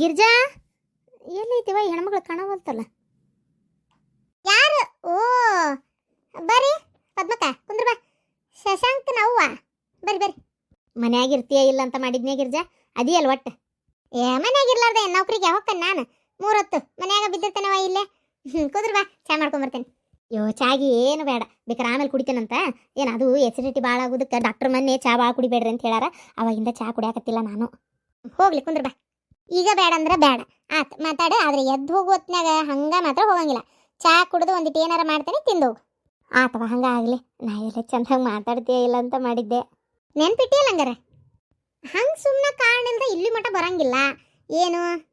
ಗಿರ್ಜಾ? ಎಲ್ಲೈತಿವ ಹೆಣ್ಮಗಳು ಕಾಣವಲ್ತಲ್ಲ. ಯಾರು? ಓ, ಬರ್ರಿ ಪದ್ಮಕ ಕುಂದ್ರ ಬಾ. ಶಶಾಂಕ್ ನವ್ವ ಬರ್ರಿ ಬರ್ರಿ. ಮನ್ಯಾಗ ಇರ್ತೀಯ ಇಲ್ಲ ಅಂತ ಮಾಡಿದ್ನೇ ಗಿರ್ಜಾ? ಅದೇ ಅಲ್ ಒಟ್ಟು. ಏ ಮನ್ಯಾಗ ಇರ್ಲಾರ್ದೆ ನೌಕರಿಗೆ ಹೋಗ್ತೇನೆ ನಾನು. ಮೂರೊತ್ತು. ಮನ್ಯಾಗ ಬಿದ್ದಿರ್ತೇನವ ಇಲ್ಲೇ. ಹ್ಞೂ ಕುಂದ್ರ ಬಾ, ಚಾ ಮಾಡ್ಕೊಂಬರ್ತೇನೆ. ಯೋ, ಚಾಗಿ ಏನು ಬೇಡ. ಬೇಕಾರೆ ಆಮೇಲೆ ಕುಡಿತೇನಂತ? ಏನು ಅದು ಎಸಿಡಿಟಿ ಭಾಳ ಆಗೋದಕ್ಕೆ ಡಾಕ್ಟರ್ ಮೊನ್ನೆ ಚಾ ಭಾಳ ಕುಡಿಬೇಡ್ರಿ ಅಂತ ಹೇಳಾರ. ಅವಾಗಿಂದ ಚಾ ಕುಡಿಯಾಕತ್ತಿಲ್ಲ ನಾನು. ಹೋಗ್ಲಿ, ಕುಂದ್ರ ಬಾ. ಈಗ ಬೇಡ ಅಂದ್ರೆ ಬೇಡ. ಆತ್, ಮಾತಾಡ, ಆದ್ರೆ ಎದ್ದು ಹೋಗೋ ಹೊತ್ನಾಗ ಹಂಗ ಮಾತ್ರ ಹೋಗಂಗಿಲ್ಲ. ಚಾ ಕುಡಿದು ಒಂದಿಟ್ ಏನಾರ ಮಾಡ್ತೇನೆ ತಿಂದೋಗು ಆತವ ಹಂಗ ಆಗ್ಲಿ. ನಾ ಎಲ್ಲ ಚಂದಾಗಿ ಮಾತಾಡ್ತೀಯ ಇಲ್ಲ ಅಂತ ಮಾಡಿದ್ದೆ. ನೆನ್ಪಿಟ್ಟಿಯಲ್ಲ ಹಂಗಾರ? ಹಂಗೆ ಸುಮ್ಮನೆ ಅಂದ್ರೆ ಇಲ್ಲಿ ಮಟ ಬರಂಗಿಲ್ಲ. ಏನು?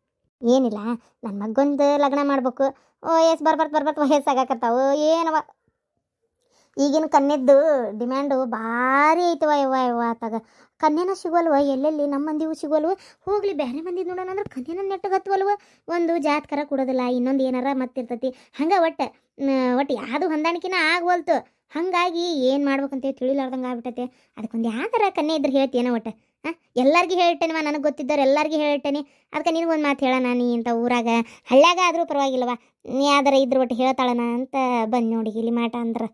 ಏನಿಲ್ಲ. ನನ್ನ ಮಗೊಂದು ಲಗ್ನ ಮಾಡ್ಬೇಕು. ಓ ಎಸ್ ಬರ್ಬರ್ತ್ ಬರ್ಬರ್ತ್ ವಯಸ್ಸಾಗಕತ್ತಾವು. ಏನವ? ಈಗಿನ ಕನ್ನೆದ್ದು ಡಿಮ್ಯಾಂಡು ಭಾರಿ ಐತವ ಯವ್ವ ಯವ್ವ ಆತಾಗ. ಕನ್ಯನ ಸಿಗೋಲ್ವ? ಎಲ್ಲೆಲ್ಲಿ? ನಮ್ಮ ಮಂದಿಗೂ ಸಿಗೋಲ್ವ? ಹೋಗ್ಲಿ ಬೇರೆ ಮಂದಿ ನೋಡೋಣ ಅಂದ್ರೆ ಕನ್ಯನ ನೆಟ್ಟಗತ್ವಲ್ವ ಒಂದು ಜಾತ್ಕರ ಕೊಡೋದಿಲ್ಲ, ಇನ್ನೊಂದು ಏನಾರ ಮತ್ತಿರ್ತತಿ. ಹಂಗೆ ಒಟ್ಟು ಒಟ್ಟು ಯಾವುದು ಹೊಂದಾಣಿಕೆನ ಆಗವಲ್ತು. ಹಂಗಾಗಿ ಏನು ಮಾಡ್ಬೇಕಂತ ತಿಳಿಲಾರ್ದಂಗೆ ಆಗ್ಬಿಟ್ಟತೆ. ಅದಕ್ಕೊಂದು ಯಾವ ಥರ ಕನ್ಯೆ ಇದ್ರೆ ಹೇಳ್ತೀಯನ ಒಟ್ಟು. ಹಾಂ? ಎಲ್ಲರಿಗೂ ಹೇಳ್ತೇನವ ನನಗೆ ಗೊತ್ತಿದ್ದವ್ರು ಎಲ್ಲರಿಗೂ ಹೇಳ್ತೇನೆ. ಅದಕ್ಕೆ ನಿನಗೊಂದು ಮಾತು ಹೇಳೋಣ ನೀ ಇಂಥ ಊರಾಗ. ಹಳ್ಳ್ಯಾಗ ಆದರೂ ಪರವಾಗಿಲ್ಲವ ನೀ ಯಾವ್ದಾರ ಇದ್ರ ಒಟ್ಟು ಹೇಳ್ತಾಳನ ಅಂತ ಬಂದು ನೋಡಿ, ಇಲ್ಲಿ ಮಾಟ ಅಂದ್ರೆ.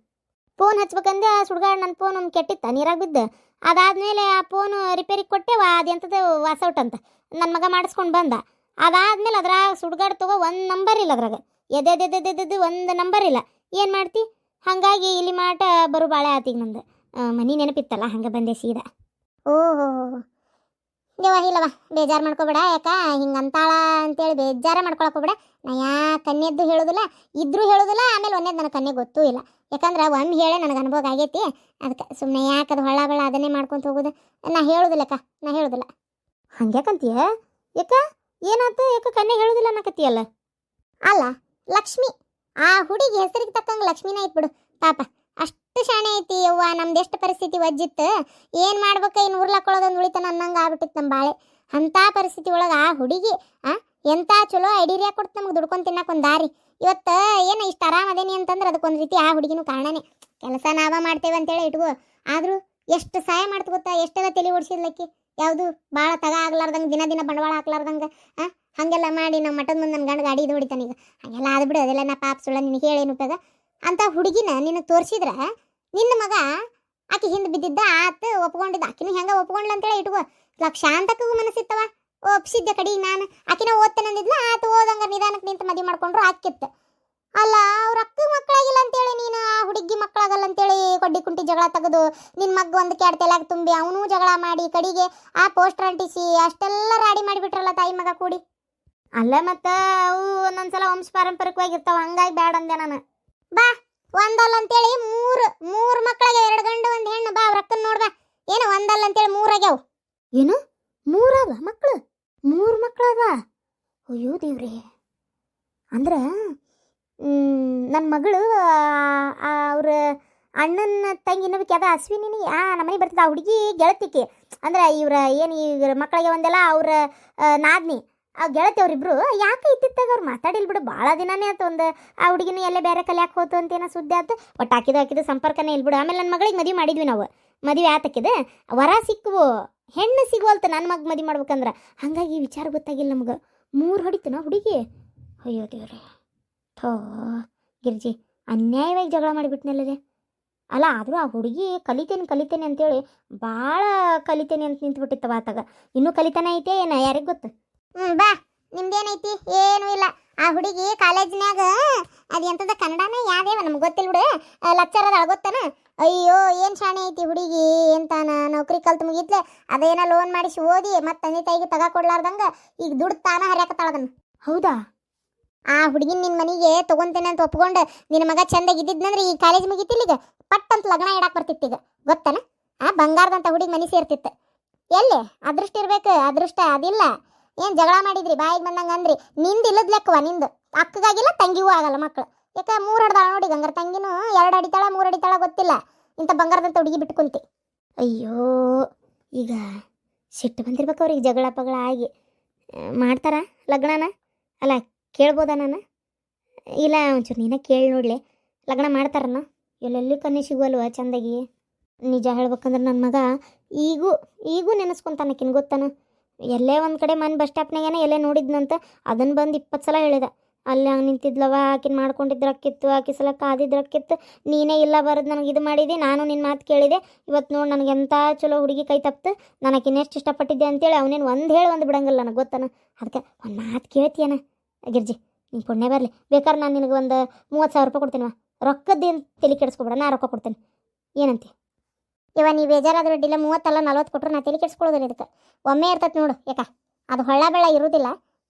ಫೋನ್ ಹಚ್ಬೇಕಂದ್ರೆ ಆ ಸುಡ್ಗಾಡ್ ನನ್ನ ಫೋನ್ ಒಂದು ಕೆಟ್ಟಿತ್ತ, ನೀರಾಗ ಬಿದ್ದು. ಅದಾದ್ಮೇಲೆ ಆ ಫೋನು ರಿಪೇರಿಗೆ ಕೊಟ್ಟೆವ ಅದೆಂಥದ್ದು ವಾಸೌಟ್ ಅಂತ. ನನ್ನ ಮಗ ಮಾಡಿಸ್ಕೊಂಡು ಬಂದ. ಅದಾದ್ಮೇಲೆ ಅದ್ರಾಗ ಸುಡ್ಗಾಡ್ ತಗೋ ಒಂದು ನಂಬರ್ ಇಲ್ಲ ಅದ್ರಾಗ. ಎದೆದೆದೆದೆದ್ದು ಒಂದು ನಂಬರ್ ಇಲ್ಲ. ಏನು ಮಾಡ್ತಿ? ಹಾಗಾಗಿ ಇಲ್ಲಿ ಮಾಟ ಬರು ಬಾಳೆ ಆತೀಗ ನಂದು. ಮನಿ ನೆನಪಿತ್ತಲ್ಲ, ಹಂಗೆ ಬಂದೆ ಸೀದಾ. ಓಹೋ ದೇವ ಇಲ್ಲವ ಬೇಜಾರು ಮಾಡ್ಕೋಬೇಡ ಯಾಕ? ಹಿಂಗೆ ಅಂತಾಳ ಅಂತೇಳಿ ಬೇಜಾರ ಮಾಡ್ಕೊಳಕ್ ಹೋಗ್ಬೇಡ. ನಾ ಯಾ ಕನ್ಯದ್ದು ಹೇಳೋದಿಲ್ಲ ಇದ್ರೂ ಹೇಳೋದಿಲ್ಲ ಆಮೇಲೆ ಒಂದೇದು ನನ್ನ ಕನ್ಯೆ ಗೊತ್ತೂ ಇಲ್ಲ. ಯಾಕಂದ್ರೆ ಒಂದು ಹೇಳಿ ನನಗೆ ಅನುಭವ ಆಗೈತಿ ಅದಕ್ಕೆ ಸುಮ್ಮನೆ ಯಾಕೆ ಅದು ಹೊಳ್ಳ ಬೆಳ ಅದನ್ನೇ ಮಾಡ್ಕೊಂತ ಹೋಗೋದು? ನಾ ಹೇಳೋದಿಲ್ಲಕ್ಕ ನಾ ಹೇಳೋದಿಲ್ಲ. ಹಂಗ್ಯಾಕಂತೀಯ? ಯಾಕ? ಏನಾತ? ಯಾಕ ಕನ್ಯೆ ಹೇಳೋದಿಲ್ಲ ಅನ್ನಕತ್ತೀಯಲ್ಲ? ಅಲ್ಲ ಲಕ್ಷ್ಮಿ ಆ ಹುಡುಗಿ ಹೆಸರಿಗೆ ತಕ್ಕಂಗೆ ಲಕ್ಷ್ಮಿನ ಬಿಡು ಪಾಪ. ಶಾಣೆ ಐತಿ, ಯವ್ವ, ನಮ್ದು ಎಷ್ಟು ಪರಿಸ್ಥಿತಿ ವಜ್ಜಿತ್ತು. ಏನು ಮಾಡ್ಬೇಕ ಇನ್ನು ಉರ್ಲಾಕೊಳ್ಳೋದೊಂದು ಉಳಿತಾನ ಅನ್ನಂಗೆ ಆಗ್ಬಿಟ್ಟಿತ್ತು ನಮ್ಮ ಬಾಳೆ. ಅಂಥ ಪರಿಸ್ಥಿತಿ ಒಳಗೆ ಆ ಹುಡುಗಿ, ಆ ಎಂಥ ಚಲೋ ಐಡಿರಿಯಾ ಕೊಡ್ತು ನಮ್ಗೆ ದುಡ್ಕೊಂಡು ತಿನ್ನಕ್ಕೆ ಒಂದು ದಾರಿ. ಇವತ್ತು ಏನು ಇಷ್ಟು ಆರಾಮ ಅದೇನಿ ಅಂತಂದ್ರೆ ಅದಕ್ಕೊಂದು ರೀತಿ ಆ ಹುಡುಗಿನೂ ಕಾರಣನೇ. ಕೆಲಸ ನಾವ ಮಾಡ್ತೇವೆ ಅಂತೇಳಿ ಇಟ್ಕೋ. ಆದರೂ ಎಷ್ಟು ಸಹಾಯ ಮಾಡ್ತು ಗೊತ್ತಾ? ಎಷ್ಟೆಲ್ಲ ತಲೆ ಓಡಿಸಿದ್ಲಕ್ಕಿ? ಯಾವುದು ಭಾಳ ತಗ ಆಗ್ಲಾರ್ದಂಗೆ, ದಿನ ದಿನ ಬಂಡವಾಳ ಹಾಕ್ಲಾರ್ದಂಗೆ, ಆ, ಹಾಗೆಲ್ಲ ಮಾಡಿ ನಮ್ಮ ಮಠದ ಮುಂದೆ ನನ್ನ ಗಂಡ ಗಾಡಿ ಇದು ಹೊಡಿತಾನೀಗ ಹಾಗೆಲ್ಲ ಆದ್ಬಿಡು ಅದೆಲ್ಲ ನಾ ಪಾಪ ಸುಳ್ಳ ನಿನಗೆ ಹೇಳೇನು ಉಪಯೋಗ? ಅಂತ ಹುಡುಗಿನ ನಿನಗೆ ತೋರಿಸಿದ್ರ ನಿನ್ನ ಮಗ ಆಕಿ ಹಿಂದೆ ಬಿದ್ದಿದ್ದ ಆತ ಒಪ್ಕೊಂಡಿದ್ದ. ಆಕಿನ ಹೆಂಗ ಒಪ್ಕೊಂಡ್ಲ ಅಂತೇಳಿ ಇಟ್ಕೋ. ಲಕ್ಷಾಂತಕ್ಕೂ ಮನಸ್ಸಿತ್ತವ ಒಪ್ಸಿದ್ದೆ ಕಡಿ ನಾನು. ಆಕಿನ ಓದ್ತಾನಂದಿದ್ಲ ಆತ ಓದಂಗ ನಿಧಾನಕ್ಕೆ ನಿಂತು ಮದುವೆ ಮಾಡ್ಕೊಂಡ್ರು, ಆಕಿತ್ತು. ಅಲ್ಲ, ಅವ್ರ ಅಕ್ಕ ಮಕ್ಕಳಾಗಿಲ್ಲ ಅಂತೇಳಿ ನೀನು, ಆ ಹುಡುಗಿ ಮಕ್ಕಳಾಗಲ್ಲ ಅಂತೇಳಿ ಕೊಡ್ಡಿ ಕುಂಟಿ ಜಗಳ ತೆಗೆದು ನಿನ್ನ ಮಗ್ ಒಂದು ಕ್ಯಾಡ್ ತಲೆಯಾಗ ತುಂಬಿ ಅವನು ಜಗಳ ಮಾಡಿ ಕಡಿಗೆ ಆ ಪೋಸ್ಟರ್ ಅಂಟಿಸಿ ಅಷ್ಟೆಲ್ಲ ರಾಡಿ ಮಾಡಿಬಿಟ್ರಲ್ಲ ತಾಯಿ ಮಗ ಕೂಡಿ. ಅಲ್ಲ ಮತ್ತ ಅವು ಒಂದೊಂದ್ಸಲ ವಂಶ ಪಾರಂಪರಿಕವಾಗಿರ್ತಾವ ಹಂಗಾಗಿ ಬ್ಯಾಡ ಅಂದೆ ನಾನು. ಬಾ. ಒಂದಲ್ಲ ಅಂತೇಳಿ ಮೂರು ಮೂರು ಮಕ್ಕಳಿಗೆ ಎರಡು ಗಂಡು, ಒಂದು ಹೆಣ್ಣು. ಬಾ, ಅವ್ರ ನೋಡ್ಬಾ. ಏನು ಒಂದಲ್ಲ ಅಂತೇಳಿ ಮೂರಾಗ್ಯಾವ ಏನು? ಮೂರಾಗ ಮಕ್ಕಳು ಮೂರು ಮಕ್ಕಳಾಗ ಅಯ್ಯೋ ದೇವ್ರಿ. ಅಂದ್ರೆ ನನ್ನ ಮಗಳು ಅವ್ರ ಅಣ್ಣನ ತಂಗಿ ಇನ್ನೊಬ್ಬಕ್ಕೆ ಅದ ಅಶ್ವಿನಿ ಆ ನಮ್ಮನೆ ಬರ್ತದ ಹುಡುಗಿ ಗೆಳತಿಕೆ. ಅಂದ್ರೆ ಇವ್ರ, ಏನು ಇವ್ರ ಮಕ್ಕಳಿಗೆ ಒಂದೆಲ್ಲ ಅವ್ರ ನಾದ್ನಿ. ಆ ಗೆಳತಿ ಅವರಿಬ್ರು ಯಾಕೆ ಇತ್ತಿತ್ತಾಗ ಅವ್ರು ಮಾತಾಡಿಲ್ ಬಿಡು ಭಾಳ ದಿನನೇ ಆಯ್ತು ಒಂದು, ಆ ಹುಡುಗಿನ ಎಲ್ಲೇ ಬೇರೆ ಕಲಿಯಾಕೆ ಹೋತು ಅಂತೇನೋ ಸುದ್ದಿ ಆಯ್ತು. ಒಟ್ಟು ಹಾಕಿದ ಹಾಕಿದ ಸಂಪರ್ಕನೇ ಇಲ್ಬಿಡು ಆಮೇಲೆ ನನ್ನ ಮಗಳಿಗೆ ಮದುವೆ ಮಾಡಿದ್ವಿ ನಾವು. ಮದುವೆ ಆತಕ್ಕಿದೆ. ವರ ಸಿಕ್ಕವು, ಹೆಣ್ಣು ಸಿಗುವಲ್ತ ನನ್ನ ಮಗ ಮದುವೆ ಮಾಡ್ಬೇಕಂದ್ರೆ, ಹಾಗಾಗಿ ವಿಚಾರ ಗೊತ್ತಾಗಿಲ್ಲ ನಮ್ಗೆ. ಮೂರು ಹೊಡಿತನ ಹುಡುಗಿ? ಅಯ್ಯೋ ದೇವ್ರೆ, ಥೋ, ಗಿರ್ಜಿ, ಅನ್ಯಾಯವಾಗಿ ಜಗಳ ಮಾಡಿಬಿಟ್ನಲ್ಲದೆ ಅಲ್ಲ, ಆದರೂ ಆ ಹುಡುಗಿ ಕಲಿತೇನೆ ಕಲಿತೇನೆ ಅಂತೇಳಿ ಭಾಳ ಕಲಿತೇನೆ ಅಂತ ನಿಂತ್ಬಿಟ್ಟಿತ್ತವ ಆತಾಗ. ಇನ್ನೂ ಕಲಿತಾನೆ ಐತೆ ಏನ, ಯಾರಿಗೆ ಗೊತ್ತು? ಹ್ಞೂ ಬಾ. ನಿಮ್ದೇನೈತಿ? ಏನೂ ಇಲ್ಲ. ಆ ಹುಡುಗಿ ಕಾಲೇಜ್ನ್ಯಾಗ ಅದು ಎಂಥದ ಕನ್ನಡನೇ? ಯಾವ್ದೇವ? ನಮ್ಗೆ ಗೊತ್ತಿಲ್ಲ ಬಿಡು. ಲೆಕ್ಚರ್ ಅದ ಗೊತ್ತಾನ ಅಯ್ಯೋ ಏನು ಶಾಣೆ ಐತಿ ಹುಡುಗಿ ಎಂತಾನ ನೌಕರಿ ಕಲ್ತು ಮುಗಿತ್ಲೆ. ಅದೇನ ಲೋನ್ ಮಾಡಿಸಿ ಓದಿ ಮತ್ತೆ ತಂದೆ ತಾಯಿಗೆ ತಗ ಕೊಡ್ಲಾರ್ದಂಗ ಈಗ ದುಡ್ಡು ತಾನ ಹರಿಯಾಕತ್ತಾಳದನ್ನು ಹೌದಾ? ಆ ಹುಡುಗಿನ ನಿನ್ನ ಮನೆಗೆ ತಗೊಂತೇನೆ ಅಂತ ಒಪ್ಕೊಂಡು ನಿನ್ನ ಮಗ ಚಂದಾಗಿ ಇದ್ದಿದ್ನಂದ್ರೆ ಈ ಕಾಲೇಜ್ ಮುಗಿತಿಲ್ಲ ಈಗ. ಪಟ್ ಅಂತ ಲಗ್ನ ಇಡಾಕ್ ಬರ್ತಿತ್ತು ಈಗ. ಗೊತ್ತಾನ? ಆ ಬಂಗಾರದಂತ ಹುಡುಗಿ ಮನೆ ಸೇರ್ತಿತ್ತು. ಎಲ್ಲಿ? ಅದೃಷ್ಟ ಇರಬೇಕು. ಅದೃಷ್ಟ ಅದಿಲ್ಲ. ಏನ್ ಜಗಳ ಮಾಡಿದ್ರಿ? ಬಾಯಿಗೆ ಬಂದಂಗ ಅಂದ್ರಿ. ನಿಂದು ಇಲ್ಲದ ಲೆಕ್ಕವ ನಿಂದು? ಅಕ್ಕಗಾಗಿಲ್ಲ, ತಂಗಿಗೂ ಆಗಲ್ಲ ಮಕ್ಳು. ಯಾಕ ಮೂರು ಹಡ್ದಾಳ ನೋಡಿ ಗಂಗರ ತಂಗಿನೂ ಎರಡು ಅಡಿತಾಳ ಮೂರು ಅಡಿತಾಳ ಗೊತ್ತಿಲ್ಲ. ಇಂಥ ಬಂಗಾರದಂತ ಹುಡುಗಿ ಬಿಟ್ಕೊಂತಿ ಅಯ್ಯೋ, ಈಗ ಸಿಟ್ಟು ಬಂದಿರ್ಬೇಕು ಅವ್ರಿಗೆ ಜಗಳ ಪಗಳ ಆಗಿ. ಮಾಡ್ತಾರ ಲಗ್ನನ? ಅಲ್ಲ, ಕೇಳ್ಬೋದ ನಾನು? ಇಲ್ಲ, ಒಂಚೂರು ನೀನೇ ಕೇಳಿ ನೋಡಲಿ. ಲಗ್ನ ಮಾಡ್ತಾರನ? ಎಲ್ಲೆಲ್ಲಿ ಕನ್ನಿ ಸಿಗುವಲ್ವ ಚಂದಾಗಿ? ನಿಜ ಹೇಳ್ಬೇಕಂದ್ರೆ ನನ್ನ ಮಗ ಈಗೂ ಈಗೂ ನೆನೆಸ್ಕೊಂತಾನಕಿನ್ ಗೊತ್ತಾನ? ಎಲ್ಲೇ ಒಂದು ಕಡೆ ಮನೆ ಬಸ್ ಸ್ಟಾಪ್ನಾಗೇನೆ ಎಲ್ಲೇ ನೋಡಿದ್ನಂತ ಅದನ್ನು ಬಂದು ಇಪ್ಪತ್ತು ಸಲ ಹೇಳಿದೆ. ಅಲ್ಲಿ ಹಂಗೆ ನಿಂತಿದ್ಲವ, ಆಕಿನ ಮಾಡ್ಕೊಂಡಿದ್ರಕ್ಕಿತ್ತು ಆಕಿ ಸಲ ಕಾದಿದ್ರಕ್ಕಿತ್ತು ನೀನೇ ಇಲ್ಲ ಬರೋದು ನನಗೆ ಇದು ಮಾಡಿದೆ, ನಾನು ನಿನ್ನ ಮಾತು ಕೇಳಿದೆ. ಇವತ್ತು ನೋಡಿ ನನಗೆ ಎಂಥ ಚಲೋ ಹುಡುಗಿ ಕೈ ತಪ್ತು ನಾನು ಆಕಿನ ಎಷ್ಟು ಇಷ್ಟಪಟ್ಟಿದ್ದೆ ಅಂತೇಳಿ ಅವನೇನು ಒಂದು ಹೇಳಿ ಒಂದು ಬಿಡಂಗಿಲ್ಲ ನನಗೆ ಗೊತ್ತಾನ. ಅದಕ್ಕೆ ಒಂದು ಮಾತು ಕೇಳ್ತೀಯನ? ಗಿರ್ಜಿ, ನೀನು ಪುಣ್ಯ ಬರಲಿ. ಬೇಕಾದ್ರೆ ನಾನು ನಿನಗೆ ಒಂದು ಮೂವತ್ತು ಸಾವಿರ ರೂಪಾಯಿ ಕೊಡ್ತೀನಿ ಏನು ತಲೆ ಕೆಡಿಸ್ಕೊಬೇಡ, ನಾ ರೊಕ್ಕ ಕೊಡ್ತೇನೆ. ಏನಂತೆ? ಇವ ನೀವು ಬೇಜಾರಾದ್ರೆ ಅಡ್ಡಿಲ್ಲ ಮೂವತ್ತಲ್ಲ ನಲ್ವತ್ತು ಕೊಟ್ಟರು ನಾ ತಲೆ ಕೆಡ್ಸ್ಕೊಳ್ಳೋದಿಲ್ಲ ಇದಕ್ಕೆ. ಒಮ್ಮೆ ಇರ್ತೈತೆ ನೋಡು ಯಾಕ ಅದು ಹೊಳ್ಳ ಬೆಳ್ಳ ಇರುವುದಿಲ್ಲ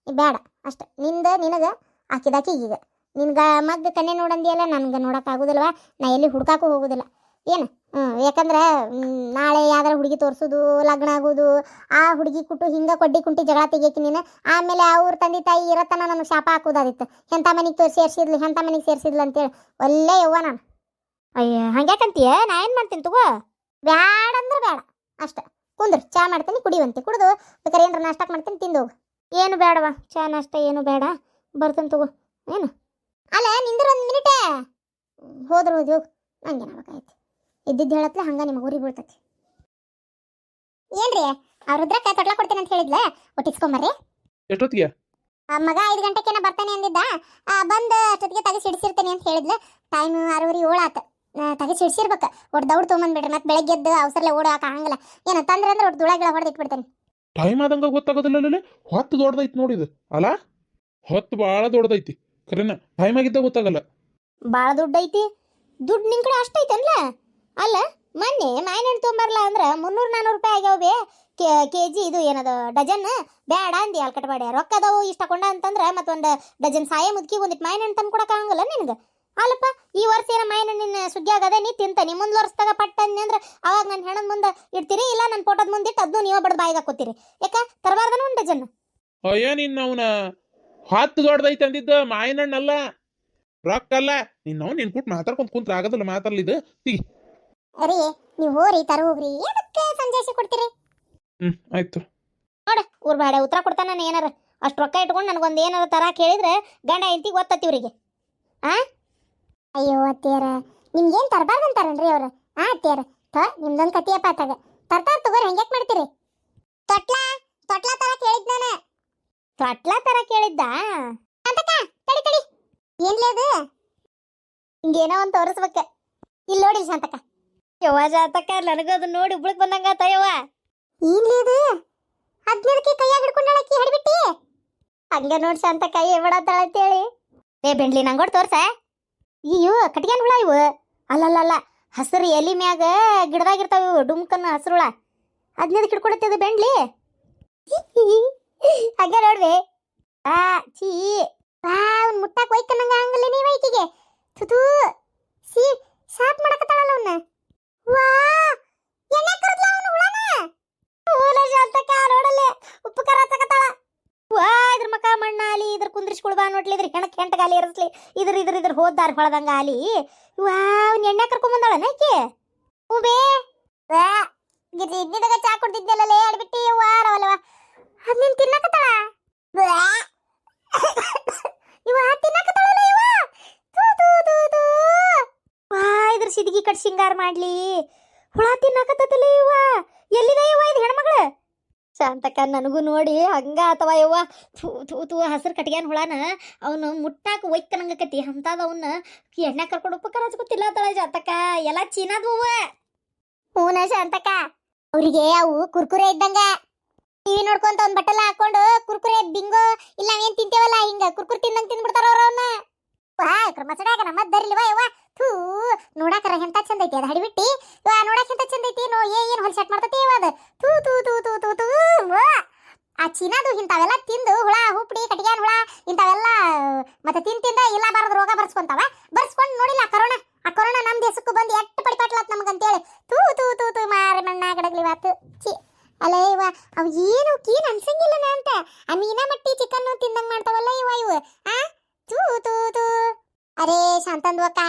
ಬೇಡ. ಅಷ್ಟೆ. ನಿಂದ ನಿನಗೆ ಆಕಿದಾಕಿ ಈಗ ನಿನ್ಗೆ ಮಗ್ಗ ಕಣ್ಣೆ ನೋಡಂದಿಯಲ್ಲ, ನನಗೆ ನೋಡೋಕ್ಕಾಗೋದಿಲ್ವ ನಾ ಎಲ್ಲಿ ಹುಡ್ಕಾಕು ಹೋಗೋದಿಲ್ಲ. ಏನು? ಹ್ಞೂ ಯಾಕಂದ್ರೆ ನಾಳೆ ಯಾವ್ದಾರ ಹುಡುಗಿ ತೋರಿಸೋದು, ಲಗ್ನ ಆಗೋದು, ಆ ಹುಡುಗಿ ಕುಟ್ಟು ಹಿಂಗೆ ಕೊಡ್ಡಿ ಕುಂಟಿ ಜಗಳ ತೆಗಿಯಕ್ಕೆ ನೀನು, ಆಮೇಲೆ ಅವ್ರ ತಂದೆ ತಾಯಿ ಇರತ್ತನ ನನಗೆ ಶಾಪ ಹಾಕೋದಾದಿತ್ತು. ಎಂಥ ಮನೆಗೆ ತೋರಿಸಿ ಸೇರಿಸಿದ್ಲು ಎಂಥ ಮನೆಗೆ ಸೇರಿಸಿದ್ಲು ಅಂತೇಳಿ. ಒಳ್ಳೆ ಯವ್ವ ನಾನು. ಅಯ್ಯ, ಹಂಗ್ಯಾಕಂತೀಯ? ನಾ ಏನು ಮಾಡ್ತೀನಿ ತಗೋ? ಬ್ಯಾಡ ಅಂದ್ರೆ ಬೇಡ ಅಷ್ಟೇ. ಕುಂದ್ರು ಚಾ ಮಾಡ್ತೀನಿ ಕುಡಿವಂತೆ. ಕುಡಿದು ಬೇಕಾದ್ರೆ ಏನಾರ ನಾಷ್ಟಕ್ಕೆ ಮಾಡ್ತೀನಿ ತಿಂದು ಹೋಗು. ಏನು ಬೇಡವ ಚಾ ನಾಷ್ಟ ಏನು ಬೇಡ ಬರ್ತೀನಿ ತಗೋ. ಏನು? ಅಲ್ಲ ನಿಂದ್ರ ಒಂದು ಮಿನಿಟೇ. ಹೋದ್ರೆ ಹೋಗಿ ಹೋಗು. ನಂಗೆ ಏನಾಗಬೇಕಾಯ್ತು ಇದ್ದಿದ್ದು ಹೇಳತ್ಲೆ ಹಂಗೆ ನಿಮಗೆ ಊರಿಗೆ ಬೀಳ್ತೈತಿ. ಏನ್ರಿ? ಆ ಕೈ ತೊಟ್ಲ ಕೊಡ್ತೀನಿ ಅಂತ ಹೇಳಿದ್ಲ? ಒಟ್ಟಿಸ್ಕೊಂಬರ್ರಿ. ಎಷ್ಟೊತ್ತಿಗೆ? ಮಗ ಐದು ಗಂಟೆಕೇನ ಬರ್ತಾನೆ ಅಂದಿದ್ದ. ಆ, ಬಂದ್ ಅಷ್ಟೊತ್ತಿಗೆ ತೆಗೆಸಿ ಇಡಿಸಿರ್ತೇನೆ ಅಂತ ಹೇಳಿದ್ಲು. ಟೈಮ್ ಆರೂವರೆ ಏಳು ಆತ. ತೆಗೆಸಿ ಸಿಡ್ಸಿರ್ಬೇಕು ಒಟ್ಟು ದೌಡ್ ತೊಗೊಂಬಂದ್ಬಿಡ್ರಿ ಮತ್ತೆ ಬೆಳಗ್ಗೆ ಎದ್ದು ಅವಸರಲೆ ಓಡಾಕ ಆಗಂಗಿಲ್ಲ. ಏನ ತಂದ್ರೆ ಅಂದ್ರೆ ಒಟ್ಟು ದುಳಗಿಳ ಹೊಡೆದು ಇಟ್ಬಿಡ್ತೇನೆ. ಟೈಮ್ ಆದಂಗ ಗೊತ್ತಾಗೋದಿಲ್ಲ ಹೊತ್ತು ದೊಡ್ಡದೈತಿ ನೋಡಿದು ಅಲ್ಲ ಹೊತ್ತು ಭಾಳ ದೊಡ್ಡದೈತಿ. ಕರೆನ ಟೈಮ್ ಆಗಿದ್ದ ಗೊತ್ತಾಗಲ್ಲ. ಭಾಳ ದುಡ್ಡು ಐತಿ ದುಡ್ಡು ನಿನ್ ಕಡೆ ಅಷ್ಟೈತಲ್ಲ ಅಲ್ಲ ಮೊನ್ನೆ ಮಾವಿನಹಣ್ಣು ತೊಂಬರ್ಲ ಅಂದ್ರೆ ಮುನ್ನೂರು ನಾನ್ನೂರು ರೂಪಾಯಿ ಆಗ್ಯಾವೆ ಕೆ ಜಿ ಇದು ಏನದು ಡಜನ್? ಬೇಡ ಅಂದಿ ಅಲ್ಲಿ ರೊಕ್ಕ ರೊಕ್ಕದವು ಇಷ್ಟ ಕೊಂಡ ಅಂತಂದ್ರೆ ಮತ್ತೊಂದು ಡಜನ್ ಸಾಯ ಮುದುಕಿ ಒಂದಿಟ್ಟು ಮಾವಿನಹಣ್ಣು ತಂದು ಕೊಡಕ್ಕಾಗಲ್ಲ ನಿನಗೆ? ಅಲ್ಲಪ್ಪ ಈ ವರ್ಷ ಏನ ಮೈನ ನಿನ್ನ ಸುಗ್ಗಿ ಆಗದೆ ನೀ ತಿಂತಾನಿ ಮುಂದ್ ವರ್ಷದಾಗ ಪಟ್ಟ ಅಂದ್ರೆ ಅವಾಗ ನನ್ನ ಹೆಣದ ಮುಂದೆ ಇಡ್ತೀರಿ ಇಲ್ಲ ನನ್ನ ಫೋಟೋದ ಮುಂದೆ ಇಟ್ಟು ಅದನ್ನು ನೀವು ಬಡ್ದು ಬಾಯಿಗೆ ಹಾಕೋತೀರಿ. ಯಾಕ ತರಬಾರ್ದನ ಒಂದು ಡಜನ್ ಅಯ್ಯ ನಿನ್ನ ಅವನ ಹತ್ತು ದೊಡ್ಡದೈತೆ ಅಂದಿದ್ದ ಮಾಯನಣ್ಣಲ್ಲ. ರೊಕ್ಕ ಅಲ್ಲ ನಿನ್ನ ಅವ್ನು ನಿನ್ ಕೂಟ್ ಮಾತಾಡ್ಕೊಂತ ಕುಂತ್ರ ಆಗೋದಿಲ್ಲ ಮಾತಾಡ್ಲಿದ್ದು ತಿಗಿ. ಅರಿ ನೀವು ಹೋರಿ ತರ ಹೋಗ್ರಿ ಏನಕ್ಕೆ ಸಂದೇಶ ಕೊಡ್ತೀರಿ? ಹ್ಮ್ ಆಯ್ತು. ನೋಡ ಊರ್ ಬಾಡೆ ಉತ್ತರ ಕೊಡ್ತಾನ ನಾನು ಏನಾರ. ಅಷ್ಟು ರೊಕ್ಕ ಇಟ್ಕೊಂಡು ನನಗೊಂದು ಏನಾರ ತರ ಕೇಳಿದ್ರೆ ಗಂಡ ಹೆಂಡತಿ ಗೊತ್ತತ್ತಿ ಇವರಿಗೆ. ಆ? ಅಯ್ಯೋ ಅತ್ತಿಯರ ನಿಮ್ಗೇನು ತರಬಾರ್ದಂತಾರನ್ರಿ ಅವ್ರು? ಆ ಅತ್ತಿಯರ ಥ ನಿಮ್ದೊಂದು ಕತಿಯಪ್ಪ ಆತಾಗ ತರ್ತಾರ ತಗೋರಿ ಹೆಂಗ್ಯಾಕ್ ಮಾಡ್ತೀರಿ? ತೊಟ್ಲ ತೊಟ್ಲ ತರ ಕೇಳಿದ್ ನಾನು. ತೊಟ್ಲ ತರ ಕೇಳಿದ್ದ? ಅಂತಕ ತಡಿ ತಡಿ. ಏನ್ಲೇ ಅದು? ಹಿಂಗೇನೋ ಒಂದು ತೋರಿಸ್ಬೇಕ. ಇಲ್ಲಿ ನೋಡಿ ಶಾಂತಕ ಯವ್ವ ಶಾಂತಕ ನನಗದು ನೋಡಿ ಉಬ್ಳಕ್ ಬಂದಂಗ ತಯವ್ವ ಏನ್ಲೇ ಅದು? ಹದಿನೈದಕ್ಕೆ ಕೈಯಾಗ ಹಿಡ್ಕೊಂಡಾಳಕ್ಕಿ ಹಿಡ್ಬಿಟ್ಟಿ? ಹಂಗೆ ನೋಡಿ ಶಾಂತ ಕೈ ಬಿಡತ್ತಾಳ ಅಂತೇಳಿ. ಏ ಬೆಂಡ್ಲಿ ನಂಗೋಡ್ ತೋರ್ಸ. ಅಯ್ಯೋ ಕಟ್ಗ್ಯಾನ್ ಹುಳ ಇವು. ಅಲ್ಲಲ್ಲಲ್ಲ, ಹಸಿರು ಎಲಿ ಮ್ಯಾಗ ಗಿಡದಾಗಿರ್ತಾವ ಇವು ಡುಮ್ಕನ್ನ ಹಸಿರುಳ ಹದಿನೈದಕ್ಕೆ ಅದು ಬೆಂಡ್ಲಿ. ಹಾಗೆ ನೋಡ್ರಿ ಆ ಚೀ ಆ, ಅವ್ನ್ ಮುಟ್ಟಾಕ್ ಒಯ್ಕನಂಗ ಹಂಗಲ್ಲ ನೀವ್ ಐಕಿಗೆ. ತುತು ಸಿ ಸಾಪ್ ಮಾಡಕತ್ತಾಳಲ್ಲ ಅವನ್ನ ವಾ, ಎಣ್ಣೆ ಕರದ್ಲ ಅವನು ಹುಳನ. ಮೂಲ ಶಾಂತಕ ನೋಡಲ್ಲೇ ಉಪ್ಪು ಕರ ಹಚ್ಚಕತ್ತಾಳ. ವಾ, ಇದ್ರ ಮಕ ಮಣ್ಣಾಲಿ ಇದ್ರ ಕುಂದ್ರಿಸ್ಕೊಳ್ ಬಾ ನೋಡ್ಲಿ, ಇದ್ರ ಹೆಣಕ್ ಹೆಂಟಗಾಲಿ ಇರಿಸ್ಲಿ ಇದ್ರ ಇದ್ರ ಇದ್ರ ಹೋದ್ದಾರ ಹೊಳದಂಗ ಆಲಿ ವಾ, ಅವ್ನ ಎಣ್ಣೆ ಕರ್ಕೊಂಡ್ ಬಂದಾಳ ನೈಕೆ ಹೂಬೇ ಇದ್ದಿದಾಗ ಚಾ ಲೇ, ಅಡ್ಬಿಟ್ಟಿ ವಾ ರವಲ್ವ ಅದ್ ನೀನ್ ತಿನ್ನಕತ್ತಾಳ? ಇವ ತಿನ್ನಕತ್ತಾಳಲ್ಲ ಇವ ತೂ ತೂ ವಾ, ಇದ್ರ ಸಿದ್ಗಿ ಕಟ್ ಸಿಂಗಾರ ಮಾಡ್ಲಿ. ಹುಳ ತಿನ್ನಕತ್ತಲ್ಲ ಇವ ಎಲ್ಲಿದ ಇವ ಇದು ಹೆಣ್ಮಗಳು? ಶಾಂತಕ್ಕ ನನಗೂ ನೋಡಿ ಹಂಗ ಅಥವಾ ಯವ್ವ. ಥೂ ಥೂ ಥೂ ಹಸಿರು ಕಟ್ಗ್ಯಾನ ಹುಳನ. ಅವನು ಮುಟ್ಟಾಕ ಒಯ್ಕನಂಗಕತಿ ಅಂತದ ಅವನ್ನ ಎಣ್ಣೆ ಕರ್ಕೊಂಡು ಉಪಕಾರ ಹಚ್ಕೊತಿಲ್ಲ ತಳ ಶಾಂತಕ್ಕ ಎಲ್ಲ ಚೀನಾದ್ವು ಹೂನ ಶಾಂತಕ್ಕ ಅವರಿಗೆ ಅವು ಕುರ್ಕುರೆ ಇದ್ದಂಗ. ಟಿವಿ ನೋಡ್ಕೊಂತ ಒಂದ್ ಬಟ್ಟಲ ಹಾಕೊಂಡು ಕುರ್ಕುರೆ, ಬಿಂಗೋ, ಇಲ್ಲ ಏನ್ ತಿಂತೇವಲ್ಲ ಹಿಂಗ ಕುರ್ಕುರ್ ತಿಂದಂಗ್ ತಿಂದ್ಬಿಡ್ತಾರ ಅವ್ರ ಅವನ್ನ ವಾ ಕ್ರಮಸಡಾಗ ನಮ್ಮದ್ ಬರ್ಲಿವ ಯವ್ವ? ಥೂ ನೋಡಾಕರ ಎಂತ ಚಂದ ಐತಿ ಅದು ಹಡಿಬಿಟ್ಟಿ? ನೋಡಕ್ ಎಂತ ಚಂದ ಐತಿ ನೋ ಏನ್ ಹೊಲ್ ಸೆಟ್ ಮಾಡ್ತತಿ ಅದು? ಥೂ ಥೂ ಥೂ ಥೂ ಥೂ ಥೂ. ಆ ಚೀನಾದು ಇಂಥವೆಲ್ಲ ತಿಂದು ಹುಳ ಹುಪ್ಪಡಿ ಕಟಿಗ್ಯಾನ್ ಹುಳ, ಇಂಥವೆಲ್ಲ, ಮತ್ತೆ ತಿನ್ ತಿಂದ ಇಲ್ಲ ಬಾರದು ರೋಗ ಬರ್ಸ್ಕೊಂತಾವ. ಬರ್ಸ್ಕೊಂಡು ನೋಡಿಲ್ಲ ಆ ಕರೋನಾ. ಆ ಕೊರೋನಾ ನಮ್ಮ ದೇಶಕ್ಕೂ ಬಂದು ಎಟ್ಟು ಪಡಿಪಾಟ್ಲಾತ್ ನಮಗಂತೇಳಿ. ಥೂ ತೂ ಥೂ ತೂ ಮಾರಿ ಮಣ್ಣ ಗಡಗ್ಲಿ ವಾತು. ಚಿ ಅಲ್ಲ ಇವ, ಅವ್ ಏನು ಕೀನ್ ಅನ್ಸಂಗಿಲ್ಲನ ಅಂತ. ಆ ಮೀನಾ ಮಟ್ಟಿ ಚಿಕನ್ ತಿಂದಂಗೆ ಮಾಡ್ತಾವಲ್ಲ ಇವ ಇವು, ಆ? ಥೂ ಥೂ ಥೂ. ಅರೇ ಶಾಂತಂದು ಅಕ್ಕ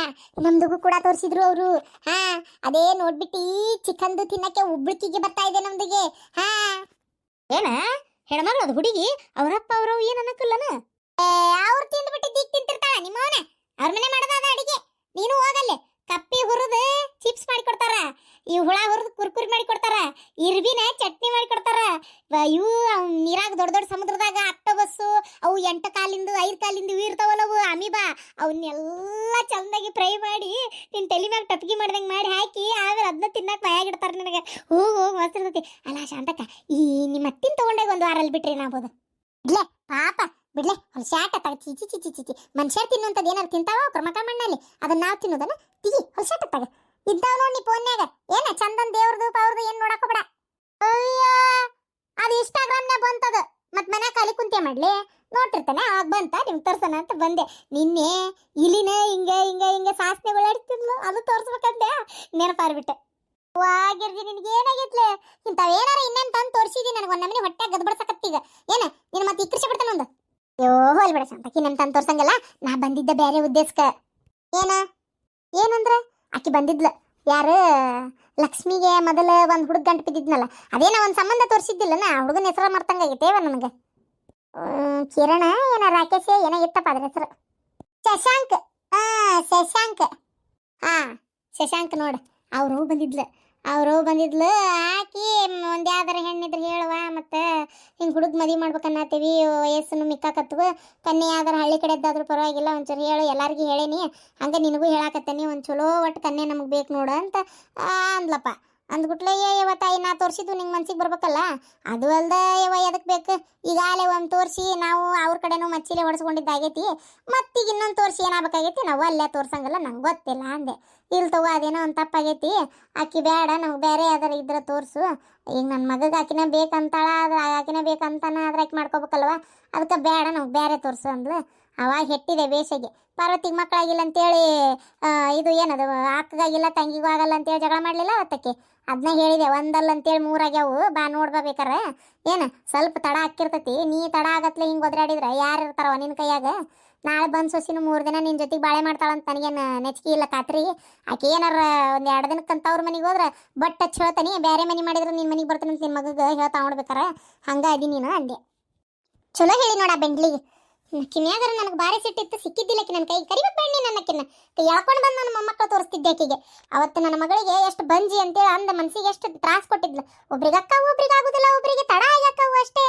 ನಮ್ದುಗೂ ಕೂಡ ತೋರಿಸಿದ್ರು ಅವರು. ಹಾ ಅದೇ ನೋಡ್ಬಿಟ್ಟು ಚಿಕನ್ದು ತಿನ್ನಕ್ಕೆ ಉಬ್ಳಿಕಿಗೆ ಬರ್ತಾ ಇದೆ ನಮ್ದಿಗೆ. ಹಾ. ಏನ? ಹೆಣ್ಮಗಳದ ಹುಡುಗಿ? ಅವರಪ್ಪ ಅವರು ಏನ್ ಏ ಅವ್ರು ತಿಂದ್ಬಿಟ್ಟು ಈಗ ತಿಂತಿರ್ತಾಳ ನಿಮ್ಮವನ. ಅವ್ರ ಮನೆ ಮಾಡದ ಅಡಿಗೆ. ನೀನು ಹೋಗಲ್ಲೇ. ಕಪ್ಪಿ ಹುರಿದು ಚಿಪ್ಸ್ ಮಾಡಿ ಕೊಡ್ತಾರ, ಈ ಹುಳ ಹುರಿದು ಕುರ್ಕುರಿ ಮಾಡಿ ಕೊಡ್ತಾರ, ಇರ್ಬಿನ ಚಟ್ನಿ ಮಾಡಿ ಕೊಡ್ತಾರ. ಇವು ನೀರಾಗ ದೊಡ್ಡ ದೊಡ್ಡ ಸಮುದ್ರದಾಗ ಅಕ್ಟೋಬಸ್ಸು ಅವು ಎಂಟು ಕಾಲಿಂದು, ಐದು ಕಾಲಿಂದು ಇವು ಇರ್ತಾವಲ್ಲ ಅವು ಅಮೀಬಾ. ಅವನ್ನೆಲ್ಲ ಚಂದಾಗಿ ಫ್ರೈ ಮಾಡಿ ನಿನ್ನ ತಲೆ ಮ್ಯಾಗ ಟಪ್ಗಿ ಮಾಡ್ದಂಗೆ ಮಾಡಿ ಹಾಕಿ, ಆಮೇಲೆ ಅದನ್ನ ತಿನ್ನಕ್ಕೆ ಬಾಯಾಗಿಡ್ತಾರ ನನಗೆ. ಹೋಗ್ ಹೋಗ್ ಮಸ್ತಿರ್ತೈತಿ ಅಲ್ಲ ಶಾಂತಕ್ಕ, ಈ ನಿಮ್ಮ ಅತ್ತಿನ ತೊಗೊಂಡಾಗ ಒಂದು ವಾರಲ್ಲಿ ಬಿಟ್ರಿ ನಾಬೋದು ಬಿಡ್ಲೆ ಪಾಪ. ಬಿಡ್ಲೆ ಅಲ್ಲಿ ಶಾಟ ತಗ ಚಿಚಿ ಚಿಚಿ ಚಿಚಿ ಮನುಷ್ಯರು ತಿನ್ನುವಂಥದ್ದು ಏನಾರು ತಿಂತಾವೋ ಪ್ರಮಕ ಮಣ್ಣಲ್ಲಿ ಅದನ್ನ ನಾವು ತಿನ್ನೋದನ್ನ ತಿಗಿ ಹೊಲ್ ಶಾಟ ತಗ. ಇದ್ದಾವ ನೋಡಿ ಫೋನ್ಯಾಗ ಏನ ಚಂದನ್ ದೇವ್ರದು ಅವ್ರದ್ದು ಏನ್ ನೋಡಕ್ ಬಿಡ. ಅದು ಇನ್ಸ್ಟಾಗ್ರಾಮ್ನಾಗ ಬಂತದ. ಮತ್ ಮನ್ಯಾಗ ಖಾಲಿ ಕುಂತೆ ಮಾಡ್ಲಿ? ನೋಡ್ತಿರ್ತಾನೆ, ಆಗ ಬಂತ ನಿಮ್ ತೋರ್ಸನ ಅಂತ ಬಂದೆ. ನಿನ್ನೆ ಇಲಿನ ಹಿಂಗ ಹಿಂಗ ಹಿಂಗ ಸಾಸ್ನೆ ಓಡಾಡ್ತಿದ್ಲು ಅದು ತೋರ್ಸ್ಬೇಕಂತೆ ನೆನಪಾರ್ಬಿಟ್ಟೆ ವಾಗಿರ್ಜಿ ನಿನ್ಗೆ ಏನಾಗಿತ್ಲೆ? ಇಂಥವ್ ಏನಾರ ಇನ್ನೇನ್ ತಂದು ತೋರಿಸಿದಿ ನನಗೆ, ಒಂದ್ ನಮನಿ ಹೊಟ್ಟೆ ಗದ್ಬಡ್ಸಕತ್ತೀಗ. ಏನ, ನೀನು ಮತ್ತೆ ಇಕ್ಕರಿಸಿ ಬಿಡ್ತಾನೆ ಒಂದು? ಅಯ್ಯೋ ಹೋಲ್ ಬಿಡ ಸಂತಕಿ ನನ್ ತಂದು ತೋರ್ಸಂಗಲ್ಲ. ನಾ ಬಂದಿದ್ದ ಬೇರೆ ಉದ್ದೇಶಕ್ಕ. ಏನ? ಏನಂದ್ರ? ಆಕಿ ಬಂದಿದ್ಲ. ಯಾರು? ಲಕ್ಷ್ಮಿಗೆ ಮೊದಲ ಒಂದು ಹುಡುಗ ಗಂಟು ಬಿದ್ದಿದ್ನಲ್ಲ. ಅದೇನ ಒಂದು ಸಂಬಂಧ ತೋರಿಸಿದ್ದಿಲ್ಲ. ನಾ ಹುಡುಗನ ಹೆಸರು ಮರ್ತಂಗಾಗೈತೇವ ನನಗೆ. ಕಿರಣ, ಏನ ರಾಕೇಶ, ಏನೋ ಇತ್ತಪ್ಪ ಅದ್ರ ಹೆಸರು? ಶಶಾಂಕ್. ಆ, ಶಶಾಂಕ್. ಹಾ ಶಶಾಂಕ್ ನೋಡ. ಅವರು ಬಂದಿದ್ಲು. ಅವರು ಬಂದಿದ್ಲು, ಆಕಿ, ಒಂದು ಯಾವ್ದಾರ ಹೆಣ್ಣಿದ್ರೆ ಹೇಳುವ, ಮತ್ತು ಹಿಂಗೆ ಹುಡುಗ ಮದುವೆ ಮಾಡ್ಬೇಕನ್ನತ್ತೀವಿ ವಯಸ್ಸನ್ನು ಮಿಕ್ಕಾಕತ್ವ ಕನ್ನೆ ಯಾವ್ದಾರ ಹಳ್ಳಿ ಕಡೆದ್ದಾದ್ರೂ ಪರವಾಗಿಲ್ಲ, ಒಂಚೂರು ಹೇಳು, ಎಲ್ಲರಿಗೂ ಹೇಳೇನಿ, ಹಂಗ ನಿನಗೂ ಹೇಳಾಕತ್ತೇನಿ, ಒಂದು ಚಲೋ ಒಟ್ಟು ಕನ್ನೆ ನಮಗೆ ಬೇಕು ನೋಡು ಅಂತ ಅಂದ್ಲಪ್ಪ. ಅಂದ್ಬಿಟ್ಲೆ, ಏ, ಯವ್ವ ತಾಯಿ, ನಾ ತೋರಿಸಿದ್ದು ನಿಂಗೆ ಮನ್ಸಿಗೆ ಬರ್ಬೇಕಲ್ಲ? ಅದು ಅಲ್ದ, ಯವ್ವ ಎದಕ್ಕೆ ಬೇಕು? ಈಗಾಗಲೇ ಒಂದು ತೋರಿಸಿ, ನಾವು ಅವ್ರ ಕಡೆನೂ ಮಚ್ಚಿಲೆ ಹೊಡ್ಸ್ಕೊಂಡಿದ್ದಾಗೈತಿ, ಮತ್ತೀಗ ಇನ್ನೊಂದು ತೋರಿಸಿ ಏನಾಗಬೇಕಾಗೈತಿ? ನಾವು ಅಲ್ಲೇ ತೋರ್ಸಂಗಲ್ಲ, ನಂಗೆ ಗೊತ್ತಿಲ್ಲ, ಅಂದೆ. ಇಲ್ಲಿ ತಗೋ, ಅದೇನೋ ಒಂದು ತಪ್ಪಾಗೈತಿ, ಆಕಿ ಬೇಡ ನಾವು ಬೇರೆ ಯಾವ್ದಾರ ಇದ್ರೆ ತೋರಿಸು. ಈಗ ನನ್ನ ಮಗಗೆ ಆಕಿನ ಬೇಕಂತಾಳ, ಆದ್ರೆ, ಆಕಿನ ಬೇಕಂತಾನ ಆದ್ರೆ ಆಕೆ ಮಾಡ್ಕೋಬೇಕಲ್ವ? ಅದಕ್ಕೆ ಬೇಡ ನಾವು ಬೇರೆ ತೋರಿಸು ಅಂದ್ಲು. ಅವಾಗ ಹೆಟ್ಟಿದೆ ಬೇಸಿಗೆ. ಪಾರ್ವತಿಗೆ ಮಕ್ಕಳಾಗಿಲ್ಲ ಅಂತೇಳಿ ಇದು ಏನದು, ಅಕ್ಕಗಾಗಿಲ್ಲ, ತಂಗಿಗೂ ಆಗಲ್ಲ ಅಂತೇಳಿ ಜಗಳ ಮಾಡಲಿಲ್ಲ ಅವತ್ತಕ್ಕೆ? ಅದನ್ನ ಹೇಳಿದೆ, ಒಂದಲ್ಲ ಅಂತೇಳಿ ಮೂರಾಗ್ಯಾವು, ಬಾ ನೋಡ್ಬಾ ಬೇಕಾರೆ. ಏನು, ಸ್ವಲ್ಪ ತಡ ಹಾಕಿರ್ತತಿ ನೀ ತಡ ಆಗತ್ಲೆ ಹಿಂಗೆ ಒದ್ರಾಡಿದ್ರೆ, ಯಾರು ಇರ್ತಾರವ ನಿನ್ನ ಕೈಯಾಗ? ನಾಳೆ ಬಂದು ಸೊಸಿನ ಮೂರು ದಿನ ನಿನ್ನ ಜೊತೆಗೆ ಬಾಳೆ ಮಾಡ್ತಾಳಂತ ನನಗೇನು ನೆಚ್ಚಿಗೆ ಇಲ್ಲ ಖಾತ್ರಿ? ಆಕೆ ಏನಾರ ಒಂದು ಎರಡು ದಿನಕ್ಕಂತ ಅವ್ರ ಮನೆಗೆ ಹೋದ್ರೆ ಬಟ್ ಹಚ್ಚಿ ಹೇಳ್ತಾನೆ ಬೇರೆ ಮನೆ ಮಾಡಿದ್ರೆ ನಿನ್ನ ಮನೆಗೆ ಬರ್ತೀನಿ ನಿನ್ನ ಮಗಗೆ ಹೇಳ್ತಾ ನೋಡ್ಬೇಕಾರೆ? ಹಂಗ ನೀನು ಅಂದೆ. ಚಲೋ ಹೇಳಿ ನೋಡ ಬೆಂಡ್ಲಿಗೆ. ಕಿನ್ಯಾಗರ ನನಗೆ ಭಾರಿ ಸಿಟ್ಟಿತ್ತು ಸಿಕ್ಕಿದ್ದಿಲ್ಲ ಆಕಿ ನನ್ನ ಕೈ ಕರಿಬೇಕು ಬಣ್ಣಿ ನನ್ನಕ್ಕಿನ್ನ. ಎಳ್ಕೊಂಡು ಬಂದು ನನ್ನ ಮೊಮ್ಮಕ್ಕಳು ತೋರಿಸ್ತಿದ್ದೆ ಆಕಿಗೆ. ಅವತ್ತು ನನ್ನ ಮಗಳಿಗೆ ಎಷ್ಟು ಬಂಜಿ ಅಂತೇಳಿ ಅಂದ ಮನ್ಸಿಗೆ ಎಷ್ಟು ತ್ರಾಸ ಕೊಟ್ಟಿದ್ಲು. ಒಬ್ರಿಗೆ ಅಕ್ಕ, ಒಬ್ರಿಗೆ ಆಗುದಿಲ್ಲ, ಒಬ್ರಿಗೆ ತಡ ಆಗ್ಯಾಕವು ಅಷ್ಟೇ.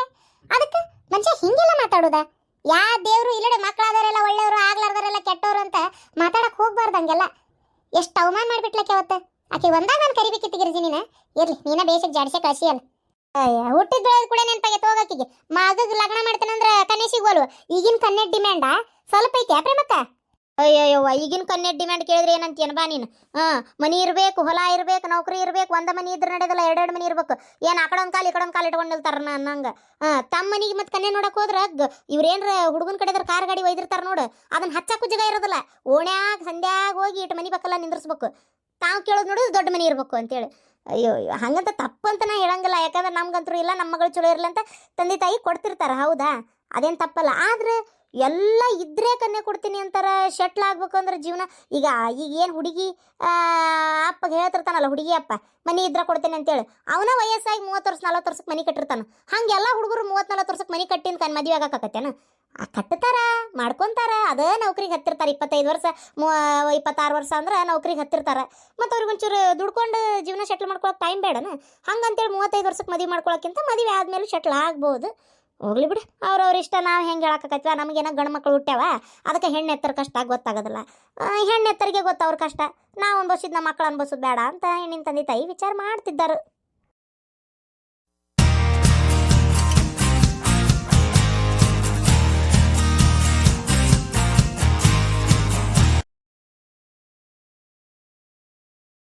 ಅದಕ್ಕೆ ಮನುಷ್ಯ ಹಿಂಗೆಲ್ಲ ಮಾತಾಡೋದ? ಯಾ ದೇವರು ಇಲ್ಲಡೆ ಮಕ್ಕಳಾದವರೆಲ್ಲ ಒಳ್ಳೆಯವರು, ಆಗ್ಲಾರ್ದವರೆಲ್ಲ ಕೆಟ್ಟವರು ಅಂತ ಮಾತಾಡಕ್ಕೆ ಹೋಗ್ಬಾರ್ದು ಹಂಗೆಲ್ಲ. ಎಷ್ಟು ಅವಮಾನ ಮಾಡ್ಬಿಟ್ಲಕ್ಕೆ ಅವತ್ತು? ಆಕೆ ಒಂದಾಗ ನಾನು ಕರಿಬೇಕಿತ್ತು ಗಿರಿಜಿ ನೀನು. ಇರಲಿ, ನೀನ ಬೇಸಿಗೆ ಜಾಡ್ಸೆ ಕಳ್ಸಿ ಅಲ್ಲ. ಹುಟ್ಟಿದ ಬೆಳೆದ ಕೂಡ ನೆನಪಾಗೈತೆ ಹೋಗಕ್ಕಿಗೆ ಮಗಗ್ ಲಗ್ನ ಮಾಡ್ತಾನಂದ್ರ ಕನ್ಯೆ ಸಿಗೋಲ್ವ ಈಗಿನ ಕನ್ಯೆ ಡಿಮ್ಯಾಂಡ ಸ್ವಲ್ಪ ಐತೆ ಪ್ರೇಮಕ್ಕ? ಅಯ್ಯಯ್ಯವ್ವ, ಈಗಿನ ಕನ್ಯೆ ಡಿಮ್ಯಾಂಡ್ ಕೇಳಿದ್ರೆ ಏನಂತೀಯನ? ಬಾ ನೀನು. ಹಾ, ಮನಿ ಇರ್ಬೇಕು, ಹೊಲ ಇರ್ಬೇಕು, ನೌಕರಿ ಇರ್ಬೇಕು, ಒಂದ ಮನಿ ಇದ್ರೆ ನಡೆದಲ್ಲ, ಎರಡೆರಡು ಮನಿ ಇರ್ಬೇಕು. ಏನ್ ಆ ಕಡೆ ಒಂದ್ ಕಾಲ ಈ ಕಡೆ ಒಂದ್ ಕಾಲ್ ಇಟ್ಕೊಂಡು ನಿಲ್ತಾರ ನಂಗ? ಹಾ, ತಮ್ಮ ಮನಿಗೆ ಮತ್ತೆ ಕನ್ಯೆ ನೋಡಕ್ ಹೋದ್ರ ಇವ್ರೇನ್ರ ಹುಡುಗನ ಕಡೆದ್ರ ಕಾರ್ ಗಾಡಿ ಒಯ್ದಿರ್ತಾರ ನೋಡು. ಅದನ್ನ ಹಚ್ಚಕ್ಕೂ ಜಾಗ ಇರೋದಿಲ್ಲ. ಓಣ್ಯಾಗ, ಸಂಧ್ಯಾಗ ಹೋಗಿ ಇಟ್ಟು ಮನಿ ಬೇಕಲ್ಲ ನಿಂದ್ರಿಸ್ಬೇಕು. ತಾವು ಕೇಳೋದು ನೋಡಿದ್ರೆ ದೊಡ್ಡ ಮನಿ ಇರ್ಬೇಕು ಅಂತೇಳಿ. ಅಯ್ಯೋ ಹಂಗಂತ ತಪ್ಪಂತ ನಾ ಹೇಳಂಗಿಲ್ಲ. ಯಾಕಂದ್ರೆ ನಮ್ಗಂತೂ ಇಲ್ಲ ನಮ್ಮ ಮಗಳು ಚಲೋ ಇರಲಿ ಅಂತ ತಂದೆ ತಾಯಿ ಕೊಡ್ತಿರ್ತಾರ, ಹೌದಾ? ಅದೇನು ತಪ್ಪಲ್ಲ. ಆದ್ರೆ ಎಲ್ಲ ಇದ್ರೆ ಕನ್ಯೆ ಕೊಡ್ತೀನಿ ಅಂತಾರ ಶೆಟ್ಲ್ ಆಗ್ಬೇಕು ಅಂದ್ರೆ ಜೀವನ. ಈಗ ಈಗ ಏನು ಹುಡುಗಿ ಅಪ್ಪಗೆ ಹೇಳ್ತಿರ್ತಾನಲ್ಲ, ಹುಡುಗಿ ಅಪ್ಪ, ಮನಿ ಇದ್ರೆ ಕೊಡ್ತೇನೆ ಅಂತೇಳಿ. ಅವನ ವಯಸ್ಸಾಗಿ ಮೂವತ್ತು ವರ್ಷ, ನಲ್ವತ್ತು ವರ್ಷಕ್ಕೆ ಮನೆ ಕಟ್ಟಿರ್ತಾನ. ಹಂಗೆಲ್ಲ ಹುಡುಗರು ಮೂವತ್ತು, ನಲ್ವತ್ತು ವರ್ಷಕ್ಕೆ ಮನೆ ಕಟ್ಟಿನ ಕನ್ ಮದುವೆ ಆಗಕ್ಕಾಕತ್ತೇನ ಆ ಕಟ್ಟತಾರ ಮಾಡ್ಕೊಂತಾರ, ಅದೇ ನೌಕರಿಗೆ ಹತ್ತಿರ್ತಾರೆ. ಇಪ್ಪತ್ತೈದು ವರ್ಷ, ಮೂ, ಇಪ್ಪತ್ತಾರು ವರ್ಷ ಅಂದ್ರೆ ನೌಕರಿಗೆ ಹತ್ತಿರ್ತಾರೆ. ಮತ್ತು ಅವ್ರಿಗೆ ಒಂಚೂರು ದುಡ್ಕೊಂಡು ಜೀವನ ಸೆಟ್ಲ್ ಮಾಡ್ಕೊಳಕ್ಕೆ ಟೈಮ್ ಬೇಡನ? ಹಂಗಂತೇಳಿ ಮೂವತ್ತೈದು ವರ್ಷಕ್ಕೆ ಮದುವೆ ಮಾಡ್ಕೊಳಕ್ಕಿಂತ ಮದುವೆ ಆದ್ಮೇಲೆ ಸೆಟ್ಲ್ ಆಗ್ಬೋದು. ಹೋಗ್ಲಿ ಬಿಡು. ಅವ್ರವ್ರ ಇಷ್ಟ, ನಾವು ಹೆಂಗೆ ಹೇಳಕ್ಕಾಗತ್ವ ನಮಗೇನೋ ಗಂಡು ಮಕ್ಳು ಹುಟ್ಟ್ಯಾವ? ಅದಕ್ಕೆ ಹೆಣ್ಣು ಎತ್ತರ ಕಷ್ಟ ಗೊತ್ತಾಗೋದಿಲ್ಲ. ಹೆಣ್ಣು ಎತ್ತರಿಗೆ ಗೊತ್ತು ಅವ್ರ ಕಷ್ಟ. ನಾವು ಅನ್ಭವಿಸಿದ್ ನಮ್ಮ ಮಕ್ಳು ಅನ್ಭವಿಸೋದು ಬೇಡ ಅಂತ ಹೆಣ್ಣಿನ ತಂದೆ ತಾಯಿ ವಿಚಾರ ಮಾಡ್ತಿದ್ದಾರೆ.